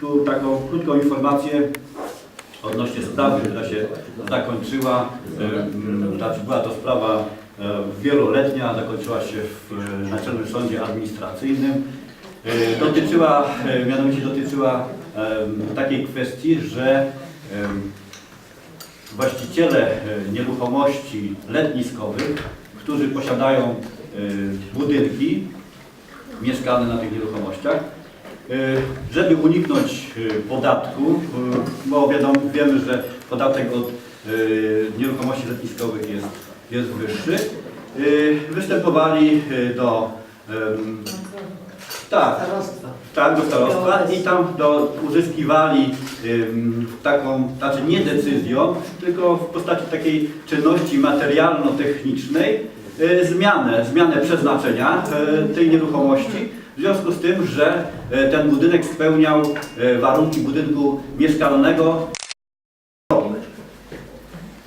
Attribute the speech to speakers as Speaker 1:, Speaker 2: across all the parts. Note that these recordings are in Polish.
Speaker 1: Tu taką krótką informację odnośnie sprawy, która się zakończyła. Znaczy była to sprawa e, wieloletnia, zakończyła się w e, Naczelnym Sądzie Administracyjnym. Dotyczyła, mianowicie dotyczyła takiej kwestii, że właściciele nieruchomości letniskowych, którzy posiadają budynki mieszkalne na tych nieruchomościach, żeby uniknąć e, podatku, e, bo wiadomo, wiemy, że podatek od e, nieruchomości letniskowych jest, jest wyższy, e, występowali e, do tak,
Speaker 2: Starostwa.
Speaker 1: tak, do starostwa i tam do, uzyskiwali taką, znaczy nie decyzją, tylko w postaci takiej czynności materialno-technicznej y, zmianę, zmianę przeznaczenia y, tej nieruchomości w związku z tym, że y, ten budynek spełniał y, warunki budynku mieszkalnego.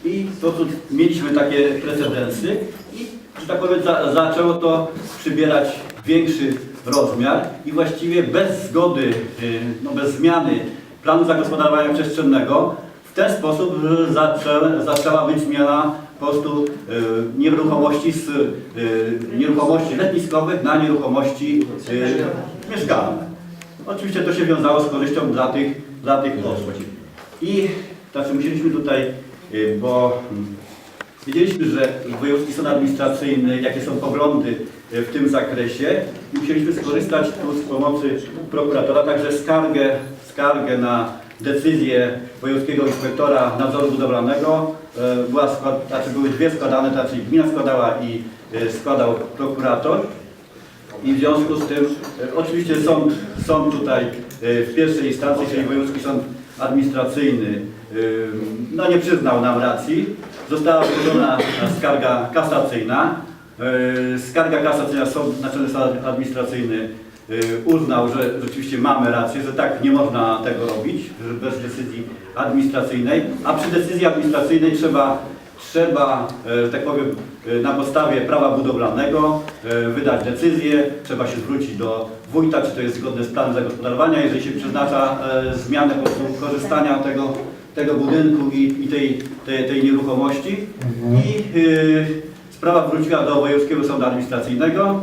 Speaker 1: I tu mieliśmy takie precedensy i, że tak powiem, za, zaczęło to przybierać większy rozmiar i właściwie bez zgody, y, no bez zmiany planu zagospodarowania przestrzennego w ten sposób zaczę, zaczęła być zmiana po prostu y, nieruchomości z y, nieruchomości letniskowych na nieruchomości y, mieszkalne. Oczywiście to się wiązało z korzyścią dla tych, dla tych osób. I znaczy musieliśmy tutaj, bo mm, wiedzieliśmy, że Wojewódzki Sąd Administracyjny, jakie są poglądy w tym zakresie i musieliśmy skorzystać tu z pomocy prokuratora, także skargę, skargę na decyzję Wojewódzkiego Inspektora Nadzoru Budowlanego y, była skład, znaczy były dwie składane, to znaczy gmina składała i y, składał prokurator. I w związku z tym, e, oczywiście sąd, sąd tutaj e, w pierwszej instancji, czyli Wojewódzki Sąd Administracyjny, e, no nie przyznał nam racji. Została złożona skarga kasacyjna. E, Skarga kasacyjna, sąd, Naczelny Sąd Administracyjny e, uznał, że rzeczywiście mamy rację, że tak nie można tego robić, bez decyzji administracyjnej, a przy decyzji administracyjnej trzeba trzeba, e, że tak powiem, e, na podstawie prawa budowlanego e, wydać decyzję, trzeba się zwrócić do wójta, czy to jest zgodne z planem zagospodarowania, jeżeli się przeznacza zmianę po prostu korzystania tego, tego budynku i, i tej, tej, tej nieruchomości. I e, sprawa wróciła do Wojewódzkiego Sądu Administracyjnego.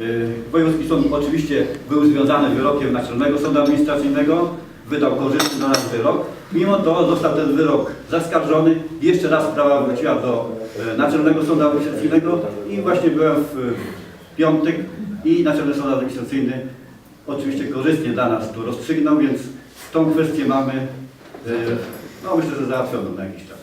Speaker 1: E, Wojewódzki Sąd oczywiście był związany wyrokiem Naczelnego Sądu Administracyjnego, wydał korzystny dla nas wyrok. Mimo to został ten wyrok zaskarżony. Jeszcze raz sprawa wróciła do e, Naczelnego Sądu Administracyjnego i właśnie byłem w, w piątek i Naczelny Sąd Administracyjny oczywiście korzystnie dla nas tu rozstrzygnął, więc tą kwestię mamy, e, no myślę, że załatwioną na jakiś czas.